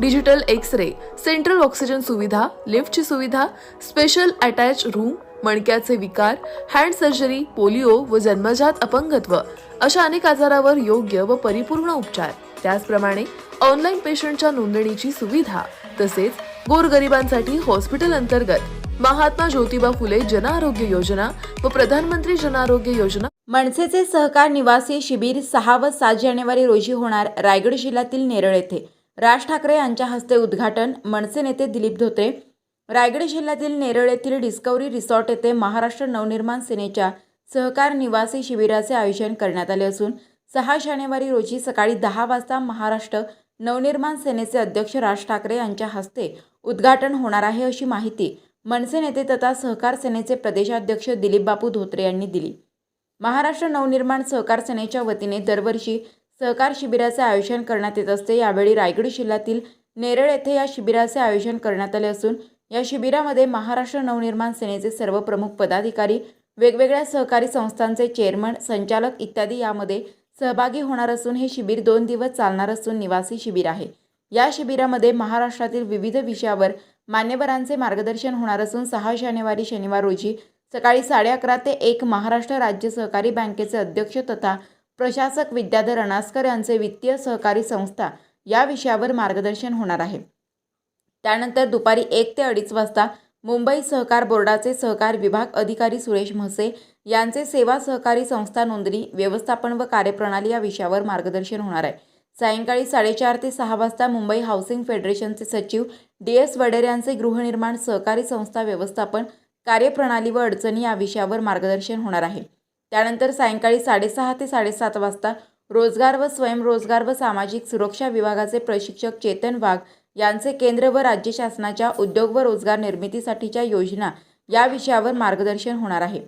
digital X ray central oxygen सुविधा लिफ्टची सुविधा स्पेशल अटॅच रूम मणक्याचे विकार हँड सर्जरी पोलिओ व जन्मजात अपंगत्व अशा अनेक आजारावर योग्य व परिपूर्ण उपचार. त्याचप्रमाणे ऑनलाईन पेशंटच्या नोंदणीची सुविधा तसेच गोरगरिबांसाठी हॉस्पिटल अंतर्गत महात्मा ज्योतिबा फुले जन आरोग्य योजना व प्रधानमंत्री जन आरोग्य योजना. मनसेचे सहकार निवासी शिबिर सहा व सात जानेवारी रोजी होणार रायगड जिल्ह्यातील नेरळ येथे. राज ठाकरे यांच्या हस्ते उद्घाटन मनसे नेते दिलीप धोत्रे रायगड जिल्ह्यातील नेरळ येथील डिस्कवरी रिसॉर्ट येथे महाराष्ट्र नवनिर्माण सेनेच्या सहकार निवासी शिबिराचे आयोजन करण्यात आले असून सहा जानेवारी रोजी सकाळी दहा वाजता महाराष्ट्र नवनिर्माण सेनेचे अध्यक्ष राज ठाकरे यांच्या हस्ते उद्घाटन होणार आहे अशी माहिती मनसे नेते तथा सहकार सेनेचे प्रदेशाध्यक्ष दिलीप बापू धोत्रे यांनी दिली. महाराष्ट्र नवनिर्माण सहकार सेनेच्या वतीने दरवर्षी सहकार शिबिराचे आयोजन करण्यात येत असते. यावेळी रायगड जिल्ह्यातील नेरळ येथे या शिबिराचे आयोजन करण्यात आले असून या शिबिरामध्ये महाराष्ट्र नवनिर्माण सेनेचे सर्व प्रमुख पदाधिकारी वेगवेगळ्या सहकारी संस्थांचे चेअरमन संचालक इत्यादी यामध्ये सहभागी होणार असून हे शिबिर दोन दिवस चालणार असून निवासी शिबिर आहे. या शिबिरामध्ये महाराष्ट्रातील विविध विषयावर मान्यवरांचे मार्गदर्शन होणार असून सहा जानेवारी शनिवार रोजी सकाळी साडे अकरा ते एक महाराष्ट्र राज्य सहकारी बँकेचे अध्यक्ष तथा प्रशासक विद्याधर अणास्कर यांचे वित्तीय सहकारी संस्था या विषयावर मार्गदर्शन होणार आहे. त्यानंतर दुपारी एक ते अडीच वाजता मुंबई सहकार बोर्डाचे सहकार विभाग अधिकारी सुरेश म्हसे यांचे सेवा सहकारी संस्था नोंदणी व्यवस्थापन व कार्यप्रणाली या विषयावर मार्गदर्शन होणार आहे. सायंकाळी साडेचार ते सहा वाजता मुंबई हाऊसिंग फेडरेशनचे सचिव डी एस वडेर यांचे गृहनिर्माण सहकारी संस्था व्यवस्थापन कार्यप्रणाली व अडचणी या विषयावर मार्गदर्शन होणार आहे. त्यानंतर सायंकाळी साडेसहा ते साडेसात वाजता रोजगार व स्वयंरोजगार व सामाजिक सुरक्षा विभागाचे प्रशिक्षक चेतन वाघ यांचे केंद्र व राज्य शासनाच्या उद्योग व रोजगार निर्मितीसाठीच्या योजना या विषयावर मार्गदर्शन होणार आहे.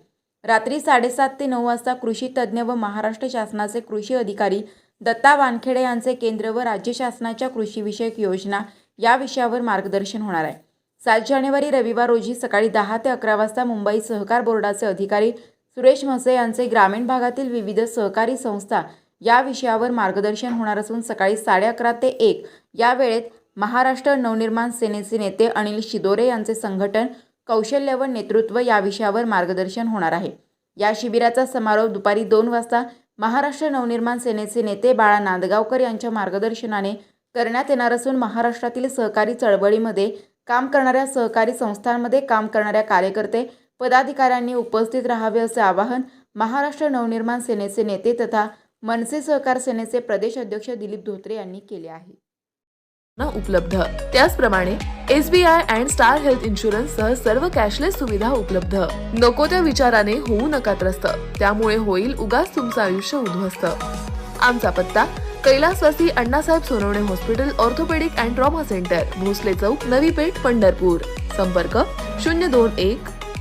रात्री साडेसात ते नऊ वाजता कृषी तज्ज्ञ व महाराष्ट्र शासनाचे कृषी अधिकारी दत्ता वानखेडे यांचे केंद्र व राज्य शासनाच्या कृषीविषयक योजना या विषयावर मार्गदर्शन होणार आहे. सात जानेवारी रविवार रोजी सकाळी दहा ते अकरा वाजता मुंबई सहकार बोर्डाचे अधिकारी सुरेश म्हसे यांचे ग्रामीण भागातील विविध सहकारी संस्था या विषयावर मार्गदर्शन होणार असून सकाळी साडे अकरा ते एक या वेळेत महाराष्ट्र नवनिर्माण सेनेचे नेते अनिल शिदोरे यांचे संघटन कौशल्य व नेतृत्व या विषयावर मार्गदर्शन होणार आहे. या शिबिराचा समारोप दुपारी दोन वाजता महाराष्ट्र नवनिर्माण सेनेचे नेते बाळा नांदगावकर यांच्या मार्गदर्शनाने करण्यात येणार असून महाराष्ट्रातील सहकारी चळवळीमध्ये काम करणाऱ्या सहकारी संस्थांमध्ये काम करणाऱ्या कार्यकर्ते पदाधिकाऱ्यांनी उपस्थित राहावे असे आवाहन महाराष्ट्र नवनिर्माण सेनेचे नेते तथा मनसे सहकार सेनेचे प्रदेश अध्यक्ष दिलीप धोत्रे यांनी केले आहे. उपलब्ध. त्याचप्रमाणे S B I and star health insurance सह सर्व कॅशलेस सुविधा उपलब्ध. नको त्या विचाराने होऊ नका त्रस्त. त्यामुळे होईल उगाच तुमचं आयुष्य उद्ध्वस्त. आमचा पत्ता कैलासवासी Annasaheb Sonawane hospital orthopedic and trauma center Bhosale चौक नवी पेठ पंढरपूर. संपर्क शून्य दोन एक